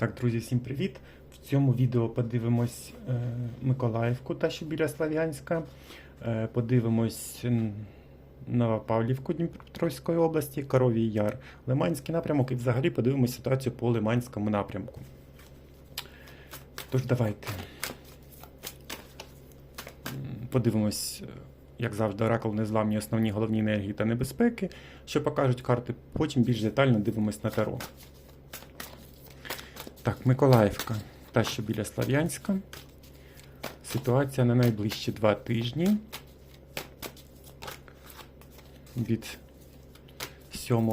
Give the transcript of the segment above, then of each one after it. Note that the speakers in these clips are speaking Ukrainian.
Так, друзі, всім привіт! В цьому відео подивимось е, Миколаївку, та що біля Слав'янська. Е, подивимось Новопавлівку Дніпропетровської області, Коровій Яр, Лиманський напрямок і взагалі подивимось ситуацію по Лиманському напрямку. Тож давайте подивимось, е, як завжди, оракул незламні основні головні енергії та небезпеки, що покажуть карти. Потім більш детально дивимось на таро. Так, Миколаївка, та що біля Слав'янська. Ситуація на найближчі два тижні. Від 7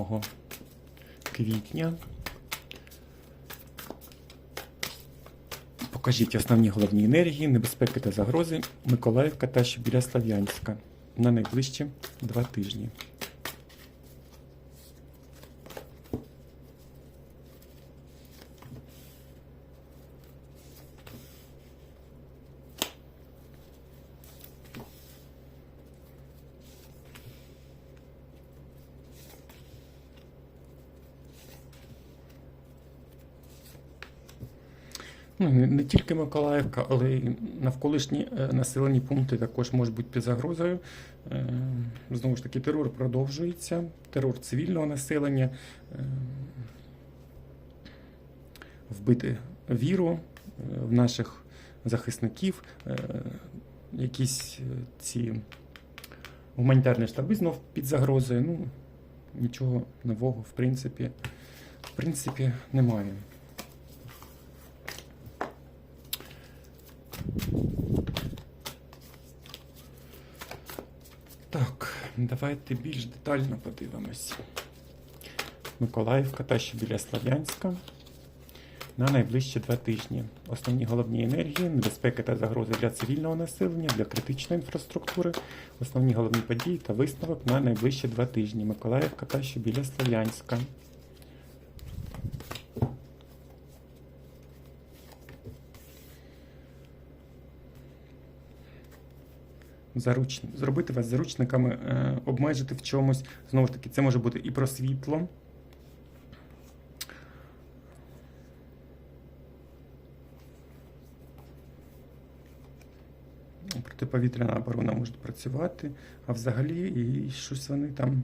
квітня. Покажіть основні головні енергії, небезпеки та загрози. Миколаївка та що біля Слав'янська. На найближчі два тижні. Тільки Миколаївка, але й навколишні е, населені пункти також можуть бути під загрозою. Е, знову ж таки, терор продовжується, терор цивільного населення, е, вбити віру в наших захисників, якісь ці гуманітарні штаби знов під загрозою. Ну, нічого нового, в принципі, в принципі, немає. Так, давайте більш детально подивимось. Миколаївка та що біля Слав'янська на найближчі два тижні. Основні головні енергії, небезпеки та загрози для цивільного населення, для критичної інфраструктури, основні головні події та висновок на найближчі два тижні. Миколаївка та що біля Слав'янська. Заруч... Зробити вас заручниками, е, обмежити в чомусь. Знову ж таки, це може бути і про світло. Протиповітряна оборона може працювати, а взагалі і щось вони там.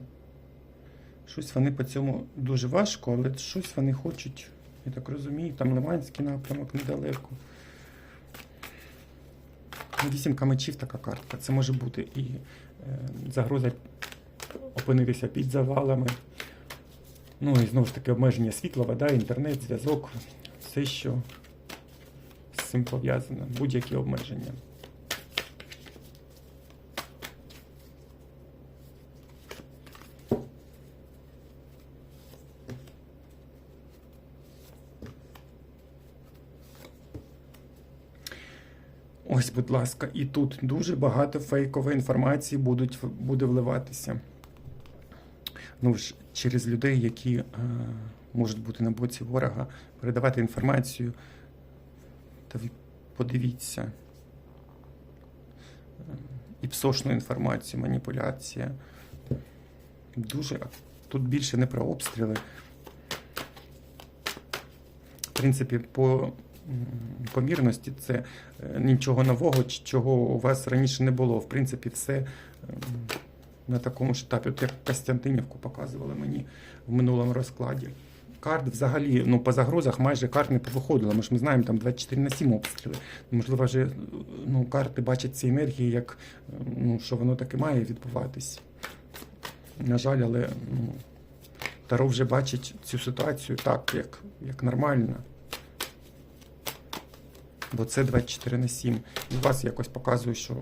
Щось вони по цьому дуже важко, але щось вони хочуть, я так розумію, там Лиманський напрямок недалеко. Вісімка мечів така картка. Це може бути і е, загроза опинитися під завалами. Ну і знову ж таки обмеження світла, вода, інтернет, зв'язок, все, що з цим пов'язано, будь-які обмеження. Ось, будь ласка, і тут дуже багато фейкової інформації будуть, буде вливатися. Ну ж, через людей, які е, можуть бути на боці ворога, передавати інформацію. Та подивіться. Е, І псошну інформацію, маніпуляція. Дуже тут більше не про обстріли. В принципі, по помірності це е, нічого нового, чого у вас раніше не було. В принципі, все ем, на такому ж етапі, от як Костянтинівку показували мені в минулому розкладі. Карт взагалі, ну по загрозах майже карт не повиходило. Ми ж ми знаємо, там 24 на 7 обстріли. Можливо, вже ну, карти бачать ці енергії, як ну, що воно таки має відбуватись. На жаль, але ну, Таро вже бачить цю ситуацію так, як, як нормально. Бо це 24 на 7. І вас якось показує, що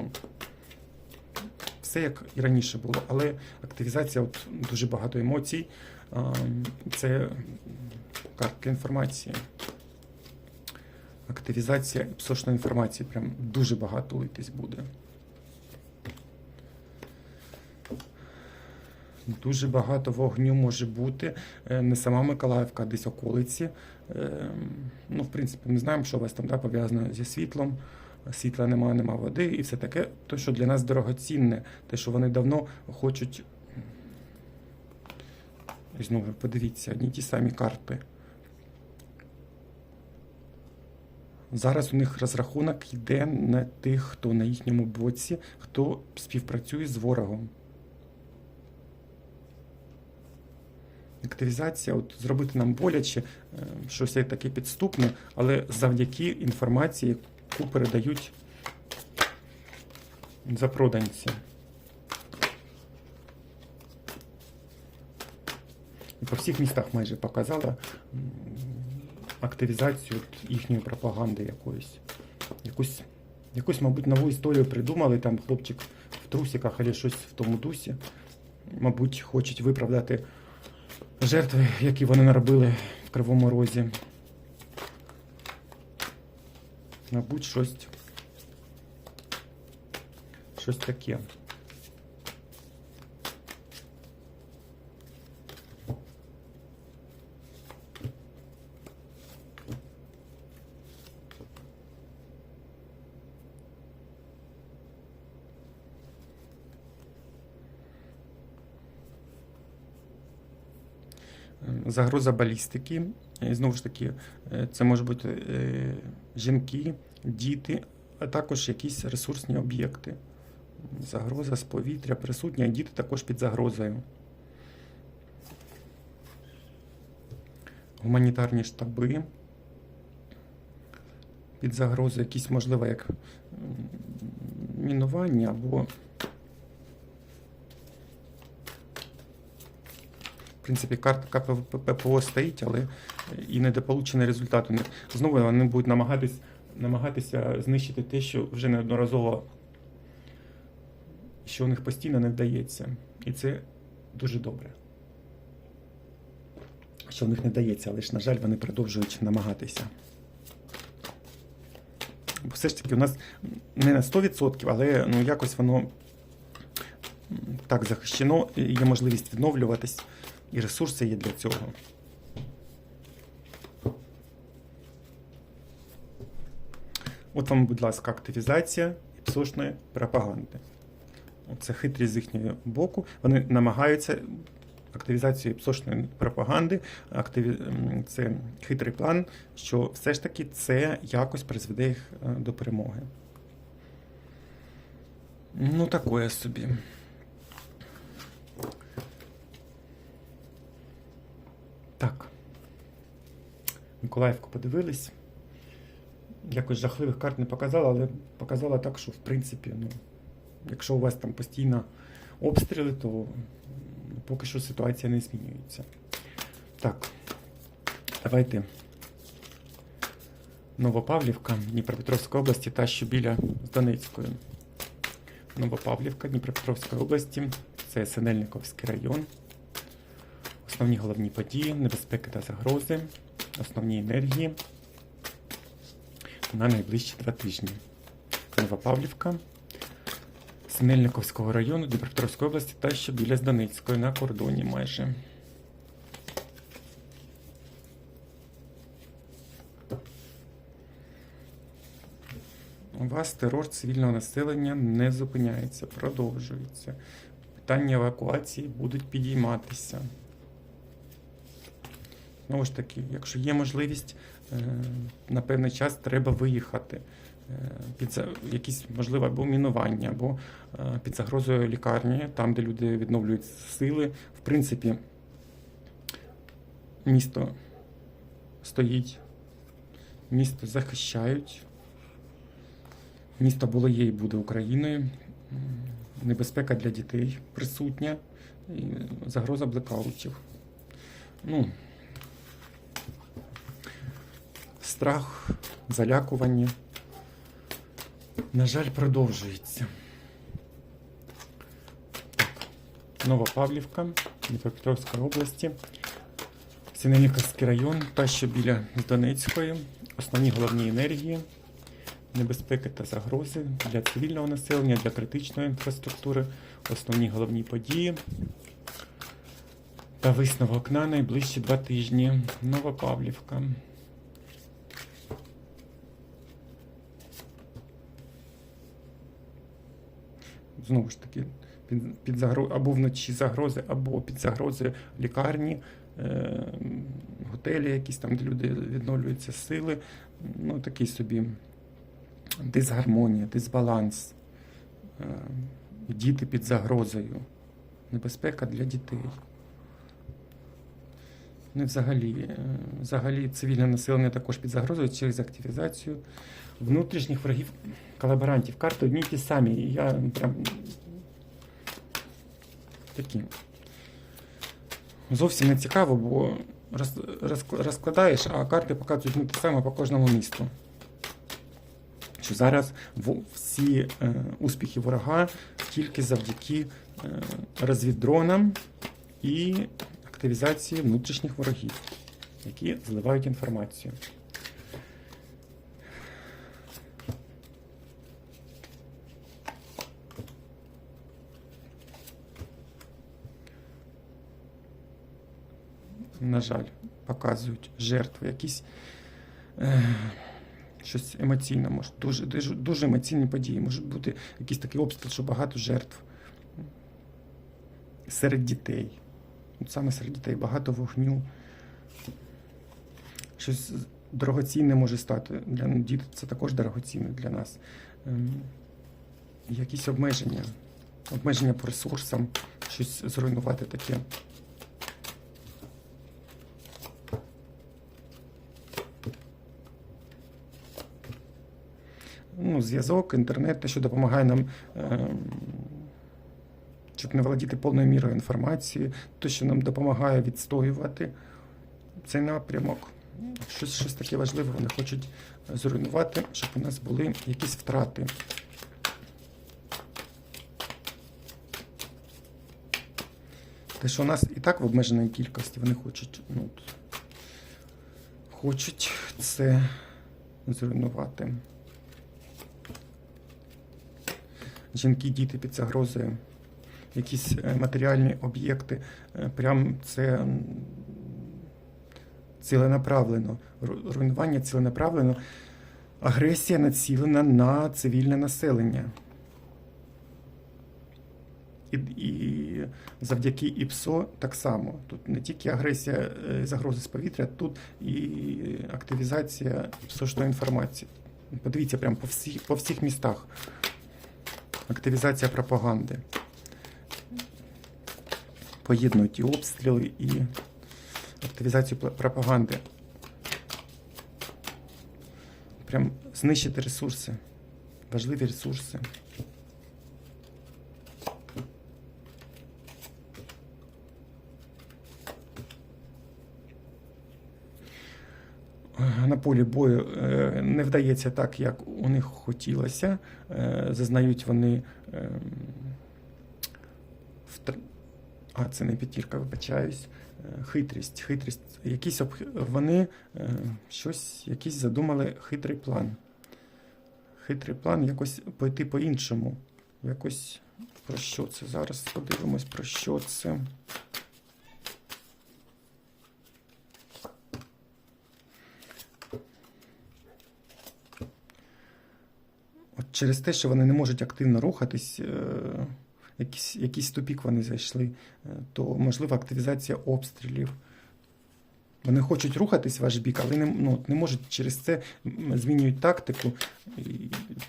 все як і раніше було. Але активізація от дуже багато емоцій. Це картка інформації. Активізація псошної інформації. Прям дуже багато литись буде. Дуже багато вогню може бути. Е, Не сама Миколаївка, а десь околиці. Е, Ну, в принципі, ми знаємо, що у вас там да, пов'язано зі світлом. Світла немає, нема води і все таке. Те, що для нас дорогоцінне, те, що вони давно хочуть. І знову подивіться, одні ті самі карти. Зараз у них розрахунок йде на тих, хто на їхньому боці, хто співпрацює з ворогом. Активізація, от зробити нам боляче, е, щось таке підступне, але завдяки інформації, яку передають запроданці. І по всіх містах майже показала активізацію їхньої пропаганди якоїсь. Якусь, якусь, мабуть, нову історію придумали, там хлопчик в трусиках або щось в тому дусі. Мабуть, хочуть виправдати жертви, які вони наробили в Кривому Розі. Мабуть, щось. Щось таке. Загроза балістики. І знову ж таки, е, це можуть бути е, жінки, діти, а також якісь ресурсні об'єкти. Загроза з повітря присутня, діти також під загрозою. Гуманітарні штаби. Під загрозою якісь, можливо, як мінування або В принципі, картка ППО стоїть, але і недополучений результат. Вони- Знову вони будуть намагатись, намагатися знищити те, що вже неодноразово, що у них постійно не вдається. І це дуже добре. Що в них не вдається, але ж, на жаль, вони продовжують намагатися. Бо все ж таки, у нас не на 100%, але ну, якось воно так захищено, є можливість відновлюватись. І ресурси є для цього. От вам, будь ласка, активізація псошної пропаганди. Це хитрість з їхнього боку. Вони намагаються активізацію псошної пропаганди, активі... це хитрий план, що все ж таки це якось призведе їх е, до перемоги. Ну, такое собі. Так. Миколаївку подивились. Якось жахливих карт не показала, але показала так, що в принципі, ну, якщо у вас там постійно обстріли, то поки що ситуація не змінюється. Так, давайте. Новопавлівка Дніпропетровської області та що біля з Донецькою. Новопавлівка Дніпропетровської області, це Синельниковський район. Основні головні події, небезпеки та загрози, основні енергії на найближчі два тижні. Новопавлівка, Синельниковського району Дніпропетровської області та що біля з на кордоні майже. У вас терор цивільного населення не зупиняється, продовжується. Питання евакуації будуть підійматися. Знову ж таки, якщо є можливість, е, на певний час треба виїхати. Е, Під якісь, можливо, або мінування, або е, під загрозою лікарні, там, де люди відновлюють сили. В принципі, місто стоїть, місто захищають. Місто було є і буде Україною. Небезпека для дітей присутня, і загроза блекаутів. Ну, страх, залякування. На жаль, продовжується. Так. Новопавлівка, Дніпропетровської області, Синельниковський район, та що біля Донецької, основні головні енергії, небезпеки та загрози для цивільного населення, для критичної інфраструктури, основні головні події. Та висновок на найближчі два тижні. Новопавлівка. Знову ж таки, під, під загроз, або вночі загрози, або під загрози лікарні, е... готелі, якісь там, де люди відновлюються сили. Ну, такий собі дисгармонія, дисбаланс, е, діти під загрозою, небезпека для дітей. Ну, і взагалі, е, взагалі цивільне населення також під загрозою через активізацію внутрішніх ворогів колаборантів. Карти одні ті самі. Я прям такі. Зовсім не цікаво, бо роз, роз- розкладаєш, а карти показують не те саме по кожному місту. Що зараз всі е, успіхи ворога тільки завдяки е, розвіддронам і активізації внутрішніх ворогів, які зливають інформацію. На жаль, показують жертви, якісь е, щось емоційне, може, дуже, дуже, дуже емоційні події. Може бути якийсь такий обстріл, що багато жертв серед дітей. Саме серед дітей багато вогню. Щось дорогоцінне може стати. Для ну, це також дорогоцінне для нас. Ем, якісь обмеження. Обмеження по ресурсам, щось зруйнувати таке. Ну, зв'язок, інтернет, те, що допомагає нам. ем, щоб не володіти повною мірою інформації, те, що нам допомагає відстоювати цей напрямок. Щось, щось таке важливе вони хочуть зруйнувати, щоб у нас були якісь втрати. Те, що у нас і так в обмеженій кількості, вони хочуть, ну, хочуть це зруйнувати. Жінки, діти під загрозою якісь е, матеріальні об'єкти. Е, Прям це ціленаправлено. Руйнування ціленаправлено. Агресія націлена на цивільне населення. І, і завдяки ІПСО так само. Тут не тільки агресія е, загрози з повітря, тут і активізація ПСОшної інформації. Подивіться, прямо по всіх, по всіх містах. Активізація пропаганди поєднують і обстріли, і активізацію пропаганди. Прям знищити ресурси, важливі ресурси. Е, На полі бою е, не вдається так, як у них хотілося. Е, Зазнають вони ем, а, це не п'ятірка, вибачаюсь. Е, Хитрість, хитрість. Якісь об... вони е, щось, якийсь задумали хитрий план. Хитрий план якось пойти по-іншому. Якось про що це? Зараз подивимось, про що це. От через те, що вони не можуть активно рухатись, е, якийсь, якийсь тупік вони зайшли, е, то можлива активізація обстрілів. Вони хочуть рухатись в ваш бік, але не, ну, не можуть через це змінюють тактику і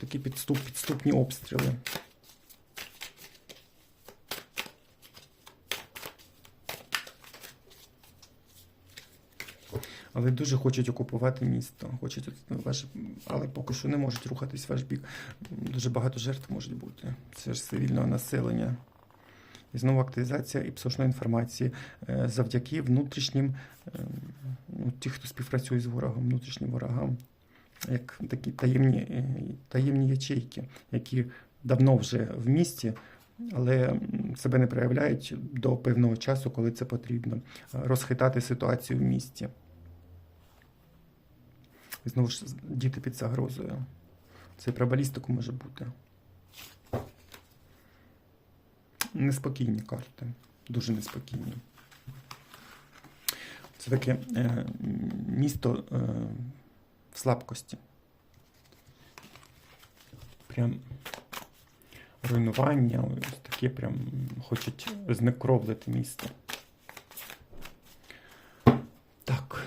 такі підступ, підступні обстріли. Але дуже хочуть окупувати місто, хочуть, ну, ваш, але поки що не можуть рухатись в ваш бік. Дуже багато жертв можуть бути. Це ж цивільного населення. І знову активізація і псошної інформації е, завдяки внутрішнім, е, ну, ті, хто співпрацює з ворогом, внутрішнім ворогам, як такі таємні, е, таємні ячейки, які давно вже в місті, але себе не проявляють до певного часу, коли це потрібно, розхитати ситуацію в місті. І знову ж діти під загрозою. Це і про балістику може бути. Неспокійні карти. Дуже неспокійні. Це таке е, місто е, в слабкості. Прям руйнування, ось таке прям хочуть знекровлити місто. Так.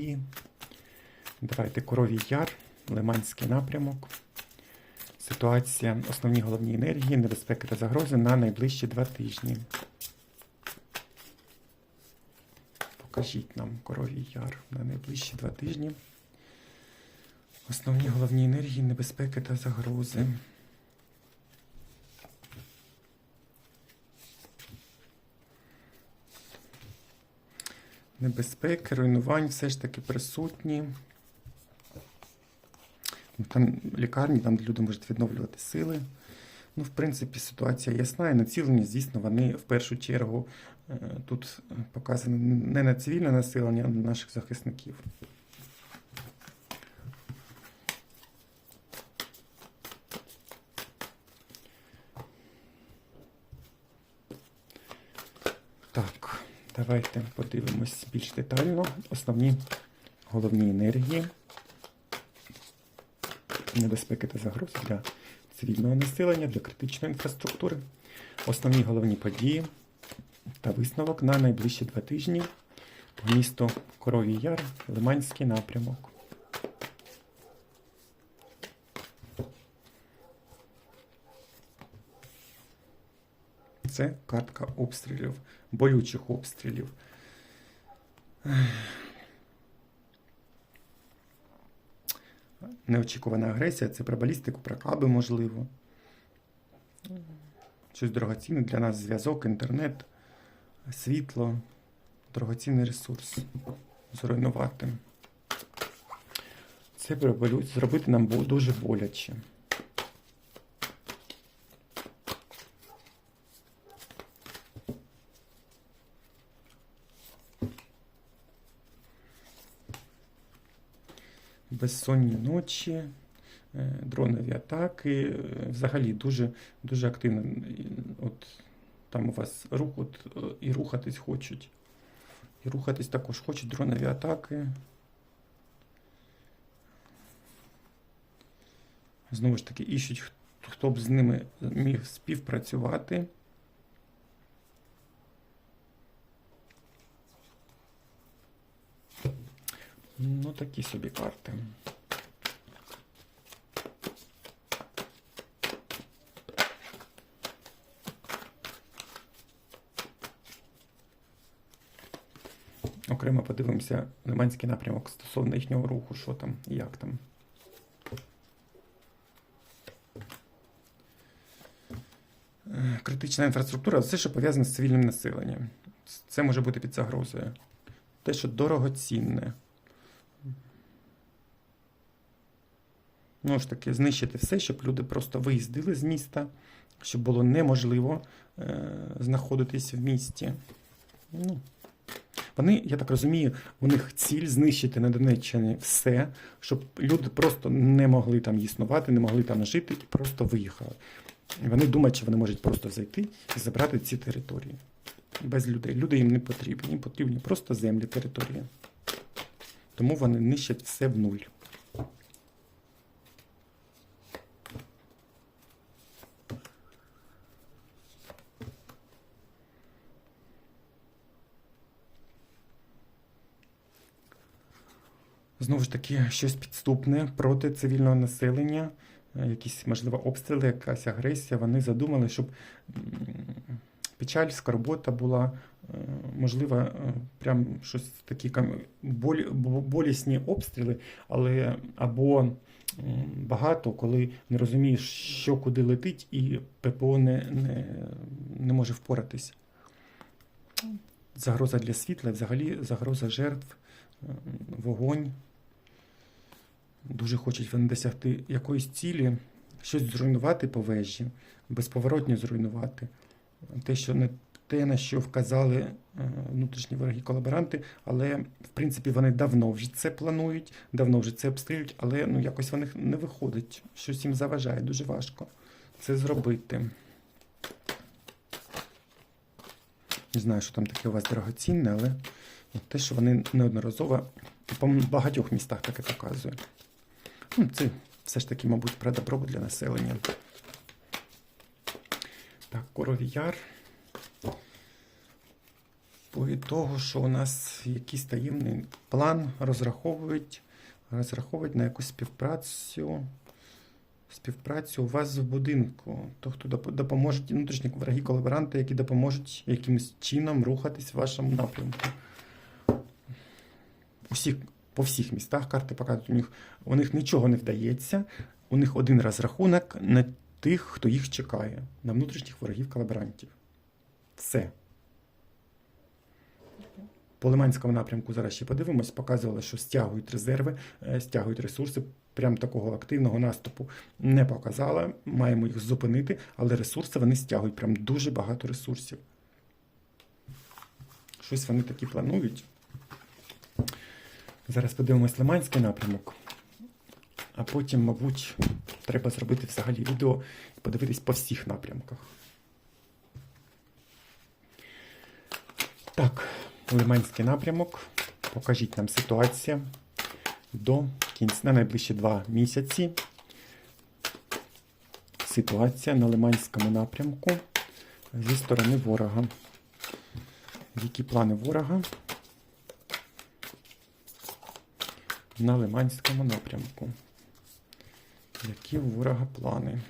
події. Давайте Коровій Яр, Лиманський напрямок. Ситуація, основні головні енергії, небезпеки та загрози на найближчі два тижні. Покажіть нам Коровій Яр на найближчі два тижні. Основні головні енергії, небезпеки та загрози. Небезпеки, руйнувань все ж таки присутні. Там лікарні, там люди можуть відновлювати сили. Ну, в принципі, ситуація ясна і націлені, звісно, вони в першу чергу е, тут показані не на цивільне населення, а на наших захисників. Так, давайте подивимось більш детально основні головні енергії, небезпеки та загрози для цивільного населення, для критичної інфраструктури, основні головні події та висновок на найближчі два тижні в місто Коровій Яр, Лиманський напрямок. Це картка обстрілів, болючих обстрілів. Неочікувана агресія це про балістику, про каби, можливо. Щось дорогоцінне для нас зв'язок, інтернет, світло, дорогоцінний ресурс. Зруйнувати. Це зробити нам дуже боляче. Безсонні ночі, е, дронові атаки. е, Взагалі дуже, дуже активно. От там у вас рух, от, е, і рухатись хочуть. І рухатись також хочуть дронові атаки. Знову ж таки, іщуть, хто- хто б з ними міг співпрацювати. Ну, такі собі карти. Окремо подивимося Лиманський напрямок стосовно їхнього руху, що там і як там. Е, Критична інфраструктура все, що пов'язане з цивільним населенням. Це може бути під загрозою. Те, що дорогоцінне. Ну ж таки, знищити все, щоб люди просто виїздили з міста, щоб було неможливо е, знаходитись в місті. Ну, вони, я так розумію, у них ціль знищити на Донеччині все, щоб люди просто не могли там існувати, не могли там жити і просто виїхали. І вони думають, що вони можуть просто зайти і забрати ці території. Без людей. Люди їм не потрібні, їм потрібні просто землі, території. Тому вони нищать все в нуль. Знову ж таки, щось підступне проти цивільного населення, е, якісь, можливо, обстріли, якась агресія. Вони задумали, щоб печаль, скорбота була, е, можливо, е, прям щось такі болісні обстріли, але або багато, коли не розумієш, що куди летить, і ППО не, не, не може впоратись. Загроза для світла, взагалі загроза жертв, вогонь. Дуже хочуть вони досягти якоїсь цілі, щось зруйнувати по вежі, безповоротньо зруйнувати. Те, що не те, на що вказали е, внутрішні вороги колаборанти, але в принципі вони давно вже це планують, давно вже це обстрілюють, але ну якось в них не виходить. Щось їм заважає, дуже важко це зробити. Не знаю, що там таке у вас дорогоцінне, але те, що вони неодноразово по багатьох містах таке показують. Ну, Це все ж таки, мабуть, про добробут для населення. Так, Коровій Яр. підштовхує того, що у нас якийсь таємний план розраховують, розраховують на якусь співпрацю. Співпрацю у вас в будинку. Тобто доп- допоможуть внутрішні враги колаборанти, які допоможуть якимось чином рухатись в вашому напрямку. Усіх, по всіх містах карти показують, у них, у них нічого не вдається. У них один розрахунок на тих, хто їх чекає, на внутрішніх ворогів колаборантів. Все. По Лиманському напрямку зараз ще подивимось, показували, що стягують резерви, е, стягують ресурси. Прям такого активного наступу не показала. Маємо їх зупинити, але ресурси вони стягують. Прям дуже багато ресурсів. Щось вони такі планують. Зараз подивимось Лиманський напрямок. А потім, мабуть, треба зробити взагалі відео і подивитись по всіх напрямках. Так, Лиманський напрямок. Покажіть нам ситуація до кінця на найближчі два місяці. Ситуація на Лиманському напрямку зі сторони ворога. Які плани ворога на Лиманському напрямку? Які ворога плани?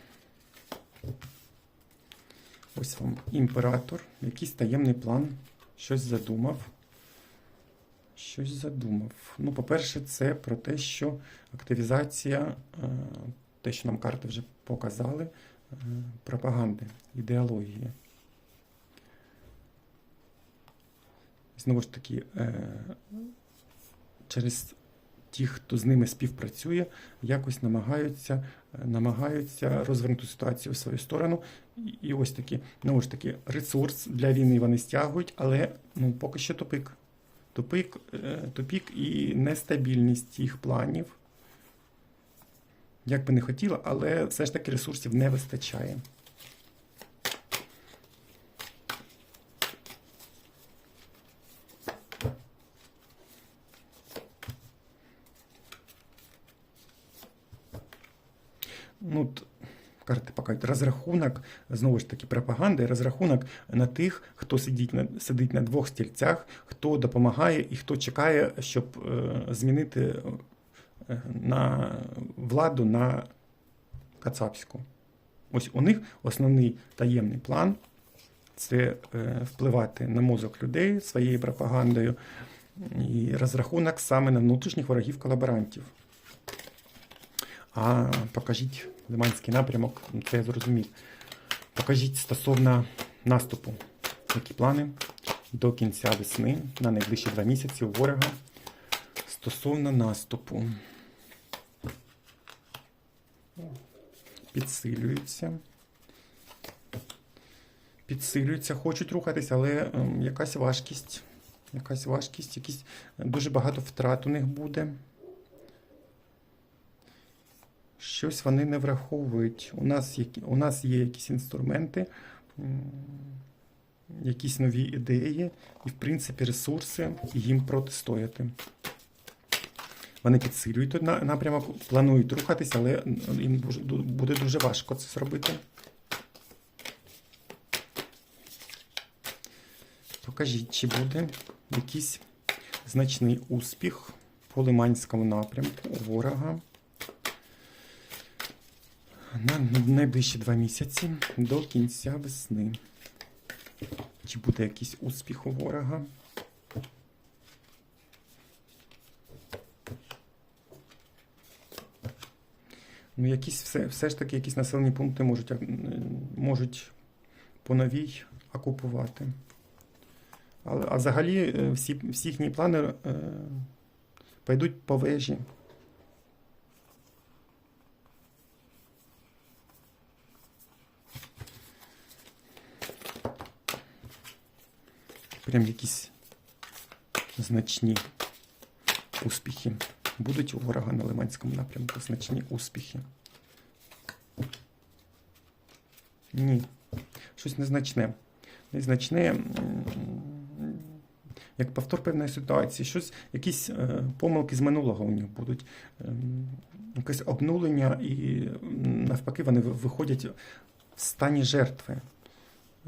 Ось вам імператор, якийсь таємний план, щось задумав. Щось задумав. Ну, по-перше, це про те, що активізація, е, те, що нам карти вже показали, е, пропаганди, ідеології. Знову ж таки, е, через ті, хто з ними співпрацює, якось намагаються, е, намагаються розвернути ситуацію в свою сторону. І, ось таки, знову ж таки, ресурс для війни вони стягують, але ну, поки що тупик. Тупик, е, тупік і нестабільність їх планів. Як би не хотіла, але все ж таки ресурсів не вистачає. Ну, от карти розрахунок, знову ж таки, пропаганда розрахунок на тих, хто сидить на, сидить на двох стільцях, хто допомагає і хто чекає, щоб е, змінити е, на владу на Кацапську. Ось у них основний таємний план це е, впливати на мозок людей своєю пропагандою і розрахунок саме на внутрішніх ворогів колаборантів. А покажіть Лиманський напрямок, ну, це я зрозумів. Покажіть стосовно наступу. Які плани до кінця весни на найближчі два місяці у ворога стосовно наступу. Підсилюються. Підсилюються, хочуть рухатись, але ем, якась важкість. Якась важкість, якісь дуже багато втрат у них буде. Щось вони не враховують. У нас є, у нас є якісь інструменти, якісь нові ідеї, і, в принципі, ресурси їм протистояти. Вони підсилюють напрямок, планують рухатись, але їм буде дуже важко це зробити. Покажіть, чи буде якийсь значний успіх по Лиманському напрямку у ворога на найближчі два місяці до кінця весни. Чи буде якийсь успіх у ворога? Ну, якісь все, все ж таки якісь населені пункти можуть, можуть по новій окупувати. Але, а взагалі е, всі, всі їхні плани е, пойдуть по вежі. Прям якісь значні успіхи. Будуть у ворога на Лиманському напрямку значні успіхи. Ні. Щось незначне. Незначне, як повтор певної ситуації, щось, якісь е, помилки з минулого у них будуть. Ем, якесь обнулення, і навпаки, вони виходять в стані жертви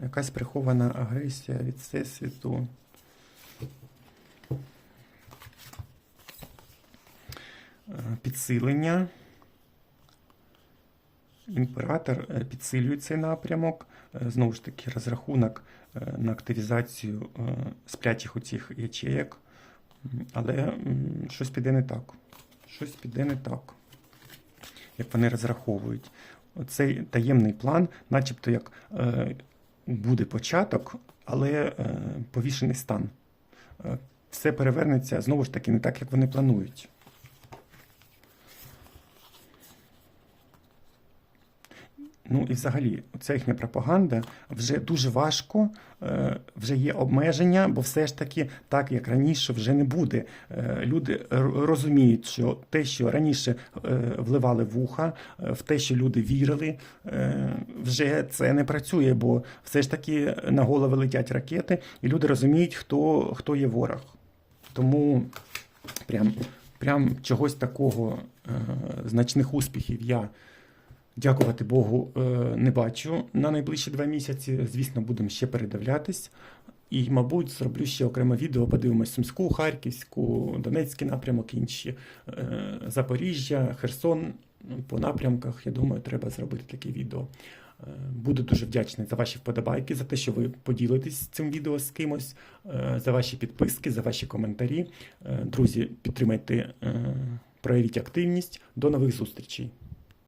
якась прихована агресія від всесвіту. Е, підсилення. Імператор е, підсилює цей напрямок. Е, знову ж таки, розрахунок на активізацію сплятіх оцих ячеєк. Але щось піде не так. Щось піде не так, як вони розраховують. Цей таємний план, начебто як буде початок, але е, повішений стан. Е, все перевернеться знову ж таки не так, як вони планують. Ну і взагалі, ця їхня пропаганда вже дуже важко, е, вже є обмеження, бо все ж таки, так як раніше, вже не буде. Е, Люди розуміють, що те, що раніше е, вливали в уха, е, в те, що люди вірили, вже це не працює, бо все ж таки на голови летять ракети, і люди розуміють, хто, хто є ворог. Тому прям, прям чогось такого значних успіхів я. Дякувати Богу, е, не бачу на найближчі два місяці. Звісно, будемо ще передивлятись. І, мабуть, зроблю ще окреме відео, подивимось Сумську, Харківську, Донецький напрямок, інші е, Запоріжжя, Херсон по напрямках. Я думаю, треба зробити таке відео. Е, Буду дуже вдячний за ваші вподобайки, за те, що ви поділитесь цим відео з кимось, за ваші підписки, за ваші коментарі. Друзі, підтримайте, проявіть активність. До нових зустрічей!